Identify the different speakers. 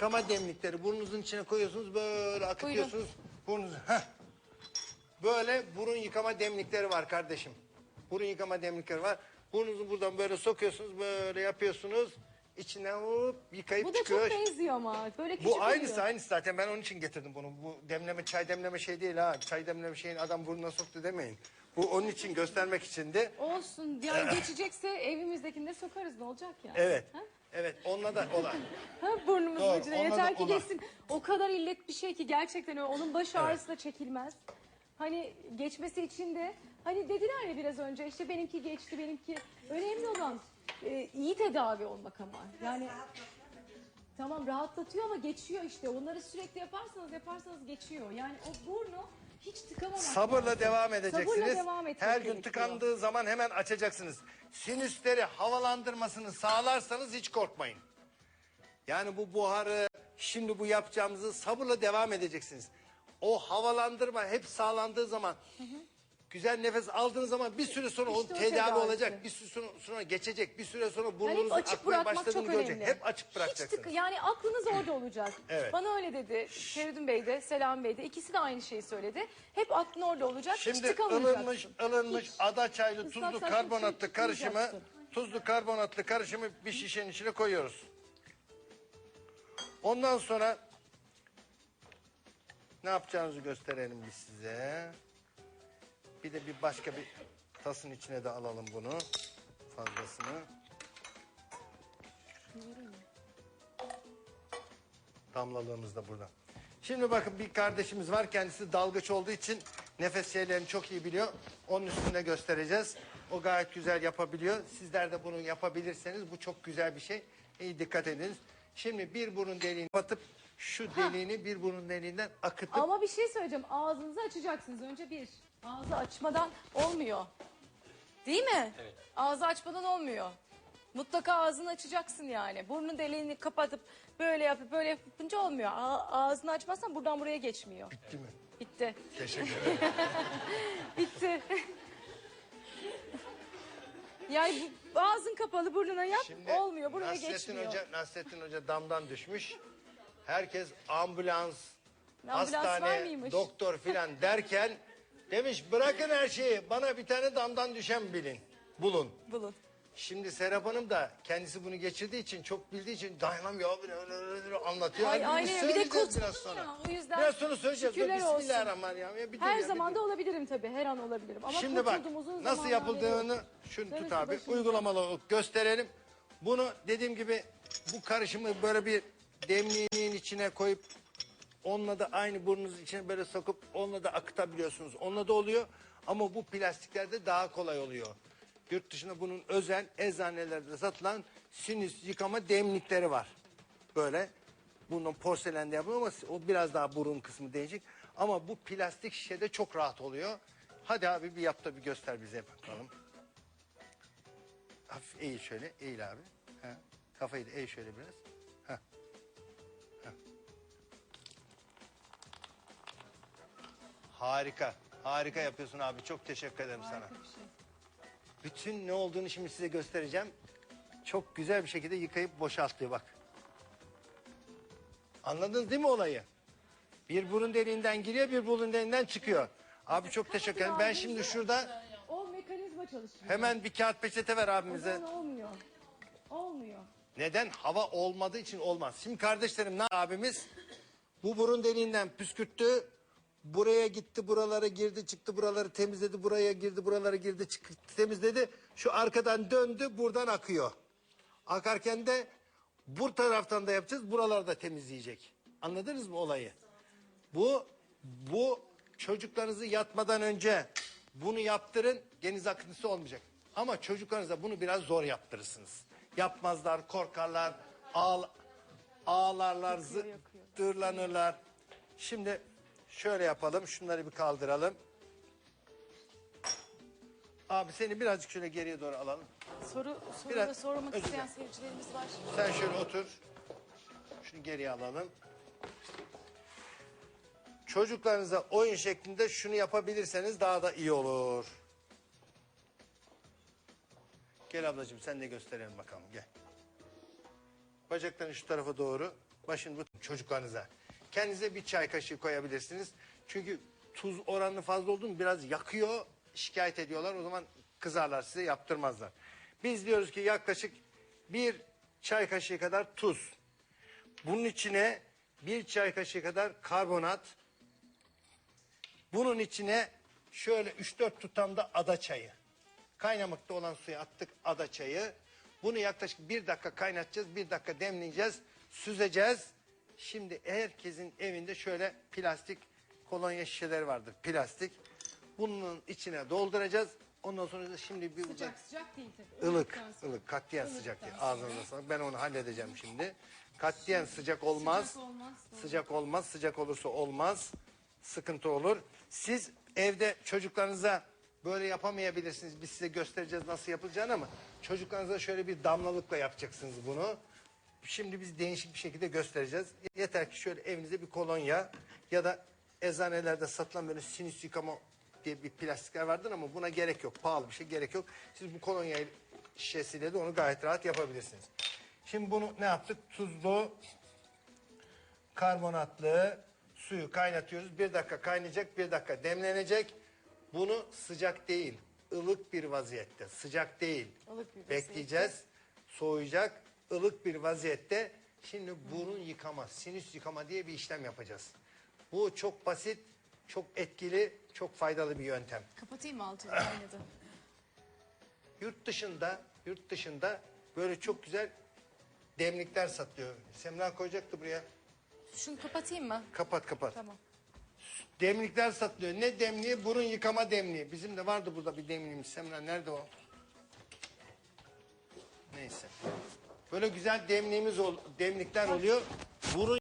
Speaker 1: Kama demlikleri burnunuzun içine koyuyorsunuz böyle akıtıyorsunuz. Burnunuzu. Heh. Böyle burun yıkama demlikleri var kardeşim. Burun yıkama demlikleri var. Burnunuzu buradan böyle sokuyorsunuz böyle yapıyorsunuz. İçine hop yıkayıp
Speaker 2: Bu da
Speaker 1: çıkıyor.
Speaker 2: çok benziyor ama. Böyle küçük
Speaker 1: Bu aynısı
Speaker 2: oluyor.
Speaker 1: aynısı zaten ben onun için getirdim bunu. Bu demleme çay demleme şey değil ha. Çay demleme şeyin adam burnuna soktu demeyin. Bu onun için göstermek içindi.
Speaker 2: Olsun. Yani geçecekse evimizdekinde sokarız ne olacak ya?
Speaker 1: Evet.
Speaker 2: Ha?
Speaker 1: Evet onunla da olay.
Speaker 2: Ha, burnumuzun
Speaker 1: Doğru, ona
Speaker 2: Yeter ki
Speaker 1: ona.
Speaker 2: geçsin. O kadar illet bir şey ki gerçekten öyle. Onun baş ağrısı da çekilmez. Hani geçmesi için de hani dediler ya biraz önce işte benimki geçti benimki. Önemli olan e, iyi tedavi olmak ama. Yani tamam rahatlatıyor ama geçiyor işte. Onları sürekli yaparsanız yaparsanız geçiyor. Yani o burnu hiç tıkamamak
Speaker 1: Sabırla
Speaker 2: lazım.
Speaker 1: devam edeceksiniz.
Speaker 2: Sabırla devam etmek
Speaker 1: Her gün
Speaker 2: gerekiyor.
Speaker 1: tıkandığı zaman hemen açacaksınız. Sinüsleri havalandırmasını sağlarsanız hiç korkmayın. Yani bu buharı şimdi bu yapacağımızı sabırla devam edeceksiniz. O havalandırma hep sağlandığı zaman güzel nefes aldığınız zaman bir süre sonra
Speaker 2: İşte
Speaker 1: o
Speaker 2: o
Speaker 1: tedavi
Speaker 2: tedavisi.
Speaker 1: olacak. Bir süre sonra, sonra geçecek. Bir süre sonra
Speaker 2: Yani hep
Speaker 1: burnunuzun
Speaker 2: açık
Speaker 1: akmaya
Speaker 2: bırakmak
Speaker 1: başladığını
Speaker 2: çok
Speaker 1: görecek.
Speaker 2: önemli.
Speaker 1: Hep açık
Speaker 2: Hiç
Speaker 1: bırakacaksınız.
Speaker 2: tık, yani aklınız orada olacak.
Speaker 1: Evet.
Speaker 2: Bana öyle dedi. Feridun Bey de, Selam Bey de. ikisi de aynı şeyi söyledi. Hep aklın orada olacak. hiç
Speaker 1: Şimdi
Speaker 2: tıkamayacaksın.
Speaker 1: ılınmış, ılınmış ada çaylı
Speaker 2: Islak
Speaker 1: tuzlu
Speaker 2: saçma
Speaker 1: karbonatlı
Speaker 2: şey
Speaker 1: karışımı tuzlu karbonatlı karışımı bir şişenin içine koyuyoruz. Ondan sonra ne yapacağınızı gösterelim biz size. Bir de bir başka bir tasın içine de alalım bunu. Fazlasını. Damlalığımız da burada. Şimdi bakın bir kardeşimiz var kendisi dalgıç olduğu için nefes şeylerini çok iyi biliyor. Onun üstünde göstereceğiz. O gayet güzel yapabiliyor. Sizler de bunu yapabilirseniz bu çok güzel bir şey. İyi dikkat ediniz. Şimdi bir burun deliğini kapatıp şu deliğini bir burun deliğinden akıtıp
Speaker 2: Ama bir şey söyleyeceğim. Ağzınızı açacaksınız. Önce bir. Ağzı açmadan olmuyor. Değil mi? Evet. Ağzı açmadan olmuyor. Mutlaka ağzını açacaksın yani. Burnun deliğini kapatıp böyle yapıp böyle yapınca olmuyor. A- ağzını açmazsan buradan buraya geçmiyor.
Speaker 1: Bitti mi?
Speaker 2: Bitti.
Speaker 1: Teşekkür ederim.
Speaker 2: Bitti. yani bu, ağzın kapalı burnuna yap olmuyor buraya
Speaker 1: Nasrettin
Speaker 2: geçmiyor.
Speaker 1: Hoca, Nasrettin Hoca damdan düşmüş. Herkes ambulans,
Speaker 2: Ambulans var
Speaker 1: hastane,
Speaker 2: mıymış?
Speaker 1: doktor filan derken demiş bırakın her şeyi bana bir tane damdan düşen bilin, bulun.
Speaker 2: Bulun.
Speaker 1: Şimdi Serap Hanım da kendisi bunu geçirdiği için çok bildiği için dayanamıyor böyle öyle öyle öyle anlatıyor.
Speaker 2: Ay,
Speaker 1: biz
Speaker 2: aynen. Bir de kurtuldun
Speaker 1: biraz sonra.
Speaker 2: ya, o yüzden
Speaker 1: biraz sonra söyleyeceğiz.
Speaker 2: şükürler olsun.
Speaker 1: Bismillahirrahmanirrahim. Ya bir dur
Speaker 2: Her
Speaker 1: ya, bir
Speaker 2: zaman
Speaker 1: dur.
Speaker 2: da olabilirim tabii. Her an olabilirim. Ama
Speaker 1: Şimdi bak
Speaker 2: kurtuldum uzun
Speaker 1: nasıl
Speaker 2: zamandan
Speaker 1: yapıldığını
Speaker 2: beri.
Speaker 1: şunu tut abi
Speaker 2: başımıza.
Speaker 1: uygulamalı olarak gösterelim. Bunu dediğim gibi bu karışımı böyle bir demliğinin içine koyup onunla da aynı burnunuzun içine böyle sokup onunla da akıtabiliyorsunuz. Onunla da oluyor ama bu plastiklerde daha kolay oluyor. Yurt dışında bunun özel eczanelerde satılan sinüs yıkama demlikleri var. Böyle bunun porselende yapılıyor ama o biraz daha burun kısmı değişik. Ama bu plastik şişede çok rahat oluyor. Hadi abi bir yap da bir göster bize bakalım. Hafif eğil şöyle, eğil abi. Ha. Kafayı da eğ şöyle biraz. Harika, harika yapıyorsun abi. Çok teşekkür ederim sana.
Speaker 2: Harika bir şey.
Speaker 1: Bütün ne olduğunu şimdi size göstereceğim. Çok güzel bir şekilde yıkayıp boşaltıyor bak. Anladınız değil mi olayı? Bir burun deliğinden giriyor, bir burun deliğinden çıkıyor. Abi çok teşekkür ederim. Ben şimdi şurada
Speaker 2: O mekanizma çalışıyor.
Speaker 1: hemen bir kağıt peçete ver abimize.
Speaker 2: olmuyor. Olmuyor.
Speaker 1: Neden? Hava olmadığı için olmaz. Şimdi kardeşlerim ne abimiz? Bu burun deliğinden püskürttü. Buraya gitti, buralara girdi, çıktı, buraları temizledi, buraya girdi, buralara girdi, çıktı, temizledi. Şu arkadan döndü, buradan akıyor. Akarken de bu taraftan da yapacağız, buraları da temizleyecek. Anladınız mı olayı? Bu, bu çocuklarınızı yatmadan önce bunu yaptırın, geniz akıntısı olmayacak. Ama çocuklarınıza bunu biraz zor yaptırırsınız. Yapmazlar, korkarlar, ağl ağlarlar,
Speaker 2: Yakıyor,
Speaker 1: zı-
Speaker 2: yakıyor.
Speaker 1: dırlanırlar. Şimdi şöyle yapalım, şunları bir kaldıralım. Abi seni birazcık şöyle geriye doğru alalım.
Speaker 2: Soru, soru
Speaker 1: Biraz-
Speaker 2: ve sormak
Speaker 1: özür
Speaker 2: isteyen seyircilerimiz var.
Speaker 1: Sen şöyle otur. Şunu geriye alalım. Çocuklarınıza oyun şeklinde şunu yapabilirseniz daha da iyi olur. Gel ablacığım sen de gösterelim bakalım gel. Bacaklarını şu tarafa doğru. başını tutun çocuklarınıza. Kendinize bir çay kaşığı koyabilirsiniz. Çünkü tuz oranı fazla oldu mu biraz yakıyor, şikayet ediyorlar. O zaman kızarlar size yaptırmazlar. Biz diyoruz ki yaklaşık bir çay kaşığı kadar tuz. Bunun içine bir çay kaşığı kadar karbonat. Bunun içine şöyle 3-4 tutam da ada çayı. Kaynamakta olan suya attık ada çayı. Bunu yaklaşık bir dakika kaynatacağız, bir dakika demleyeceğiz, süzeceğiz. Şimdi herkesin evinde şöyle plastik kolonya şişeleri vardır, plastik. Bunun içine dolduracağız. Ondan sonra da şimdi bir
Speaker 2: Sıcak sıcak değil tabii.
Speaker 1: ılık,
Speaker 2: Ilıktan sonra.
Speaker 1: ılık, katiyen sıcak değil.
Speaker 2: Ilıktan
Speaker 1: Ağzınıza sağlık. Ben onu halledeceğim şimdi. Katiyen sıcak olmaz.
Speaker 2: Sıcak olmaz. doğru.
Speaker 1: Sıcak olmaz. Sıcak olursa olmaz. Sıkıntı olur. Siz evde çocuklarınıza böyle yapamayabilirsiniz. Biz size göstereceğiz nasıl yapılacağını ama çocuklarınıza şöyle bir damlalıkla yapacaksınız bunu. Şimdi biz değişik bir şekilde göstereceğiz. Yeter ki şöyle evinize bir kolonya ya da eczanelerde satılan böyle sinüs yıkama diye bir plastikler vardır ama buna gerek yok. Pahalı bir şey gerek yok. Siz bu kolonya şişesiyle de onu gayet rahat yapabilirsiniz. Şimdi bunu ne yaptık? Tuzlu, karbonatlı suyu kaynatıyoruz. Bir dakika kaynayacak, bir dakika demlenecek. Bunu sıcak değil, ılık bir vaziyette, sıcak değil.
Speaker 2: Ilık bir vaziyette.
Speaker 1: Bekleyeceğiz, soğuyacak, ılık bir vaziyette. Şimdi burun yıkama, sinüs yıkama diye bir işlem yapacağız. Bu çok basit, çok etkili, çok faydalı bir yöntem.
Speaker 2: Kapatayım mı altını kaynadı?
Speaker 1: Yurt dışında, yurt dışında böyle çok güzel demlikler satılıyor. Semra koyacaktı buraya.
Speaker 2: Şunu kapatayım mı?
Speaker 1: Kapat kapat.
Speaker 2: Tamam.
Speaker 1: Demlikler satılıyor. Ne demliği? Burun yıkama demliği. Bizim de vardı burada bir demliğimiz. Semra nerede o? Neyse. Böyle güzel demliğimiz ol, demlikler oluyor. Burun